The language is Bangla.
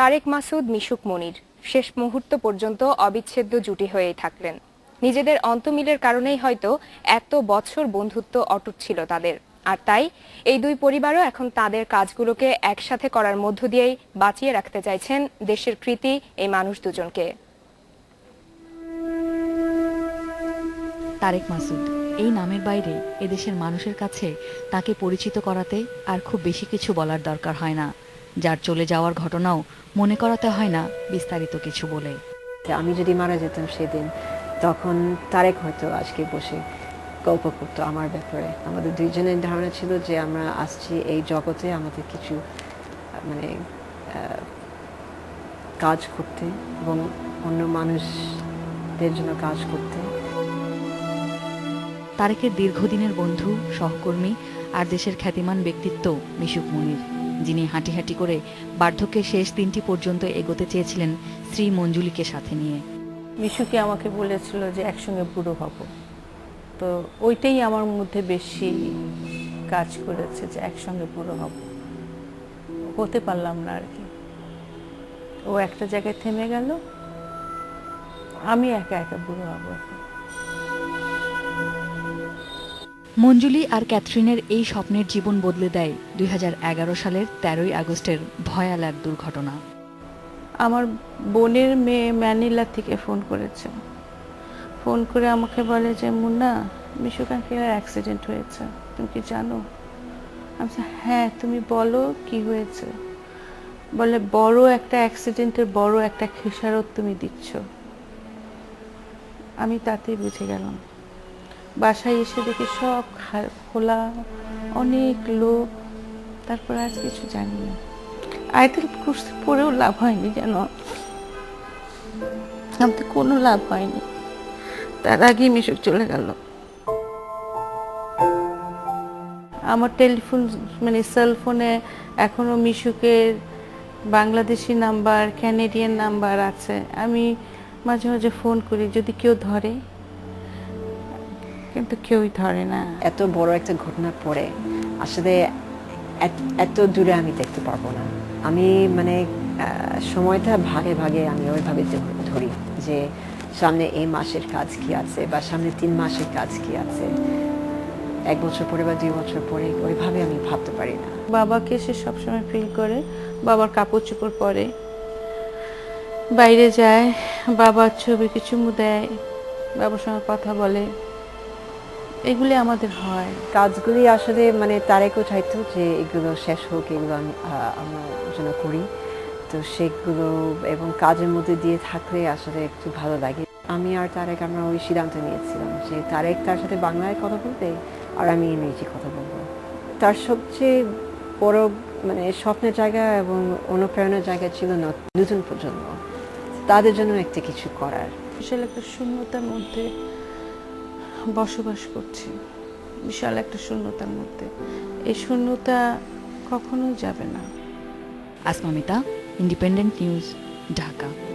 তারেক মাসুদ, মিশুক মনির। শেষ মুহূর্ত পর্যন্ত অবিচ্ছেদ্য জুটি হয়েই থাকলেন। নিজেদের অন্তমিলের কারণেই হয়তো এত বছর বন্ধুত্ব অটুট ছিল তাদের। আর তাই এই দুই পরিবারও এখন তাদের কাজগুলোকে একসাথে করার মধ্য দিয়েই বাঁচিয়ে রাখতে চাইছেন দেশের কৃতি এই মানুষ দুজনকে। তারেক মাসুদ, এই নামের বাইরে এদেশের মানুষের কাছে তাকে পরিচিত করাতে আর খুব বেশি কিছু বলার দরকার হয় না। যার চলে যাওয়ার ঘটনাও মনে করাতে হয় না বিস্তারিত কিছু বলে। আমি যদি মারা যেতাম সেদিন তখন তারেক হয়তো আজকে বসে গল্প করতো আমার ব্যাপারে। আমাদের দুইজনের ধারণা ছিল যে আমরা আসছি এই জগতে আমাদের কিছু মানে কাজ করতে এবং অন্য মানুষদের জন্য কাজ করতে। তারেকের দীর্ঘদিনের বন্ধু সহকর্মী আর দেশের খ্যাতিমান ব্যক্তিত্ব মিশুক মুনির। যিনি হাঁটি হাঁটি করে বার্ধক্যের শেষ দিনটি পর্যন্ত এগোতে চেয়েছিলেন শ্রী মঞ্জুলিকে সাথে নিয়ে। মিশুকে আমাকে বলেছিল যে একসঙ্গে বুড়ো হব। তো ওইটাই আমার মধ্যে বেশি কাজ করেছে যে একসঙ্গে বুড়ো হব। হতে পারলাম না আর কি। ও একটা জায়গায় থেমে গেল। আমি একা একা বুড়ো হব। মঞ্জুলি আর ক্যাথরিনের এই স্বপ্নের জীবন বদলে দেয় দুই হাজার এগারো সালের তেরোই আগস্টের ভয়াল এক দুর্ঘটনা। আমার বোনের মেয়ে ম্যানিলা থেকে ফোন করেছে। ফোন করে আমাকে বলে যে, মুন্না, মিশু কাঙ্কিলার অ্যাক্সিডেন্ট হয়েছে। তুমি কি জানো? আমি হ্যাঁ তুমি বলো কি হয়েছে? বলে, বড় একটা অ্যাক্সিডেন্টের বড় একটা খেসারত তুমি দিচ্ছ। আমি তাতেই বুঝে গেলাম। বাসায় এসে দেখি সব খোলা, অনেক লোক। তারপর আজ কিছু জানি না। আয়তেল কুর্সি পরেও লাভ হয়নি যেন। আমাদের কোনো লাভ হয়নি। তার আগেই মিশুক চলে গেল। আমার টেলিফোন মানে সেল ফোনে এখনও মিশুকের বাংলাদেশি নাম্বার ক্যানেডিয়ান নাম্বার আছে। আমি মাঝে মাঝে ফোন করি, যদি কেউ ধরে। কিন্তু কেউই ধরে না। এত বড় একটা ঘটনা পরে আসলে এত- দূরে আমি দেখতে পারব না। আমি মানে সময়টা ভাগে ভাগে আমি ওইভাবে ধরি যে সামনে এই মাসের কাজ কি আছে বা সামনে তিন মাসের কাজ কি আছে। এক বছর পরে বা দুই বছর পরে ওইভাবে আমি ভাবতে পারি না। বাবাকে সে সবসময় ফিল করে বাবার কাপড় চোপড় পরে। বাইরে যায় বাবার ছবিকে চুমু দেয় বাবার সঙ্গে কথা বলে। এগুলি আমাদের হয়। কাজগুলি আসলে মানে তারেকও চাইতো যে এগুলো শেষ হোক, এগুলো আমি আমরা যেন করি। তো সেগুলো এবং কাজের মধ্যে দিয়ে থাকলে আসলে একটু ভালো লাগে। আমি আর তারেক আমরা ওই সিদ্ধান্ত নিয়েছিলাম যে তারেক তার সাথে বাংলায় কথা বলবে আর আমি ইংরেজি কথা বলব। তার সবচেয়ে বড় মানে স্বপ্নের জায়গা এবং অনুপ্রেরণার জায়গা ছিল নতুন প্রজন্ম। তাদের জন্য একটা কিছু করার। বিশাল একটা শূন্যতার মধ্যে বসবাস করছি। বিশাল একটা শূন্যতার মধ্যে। এই শূন্যতা কখনোই যাবে না। আসমামিতা ইন্ডিপেন্ডেন্ট নিউজ ঢাকা।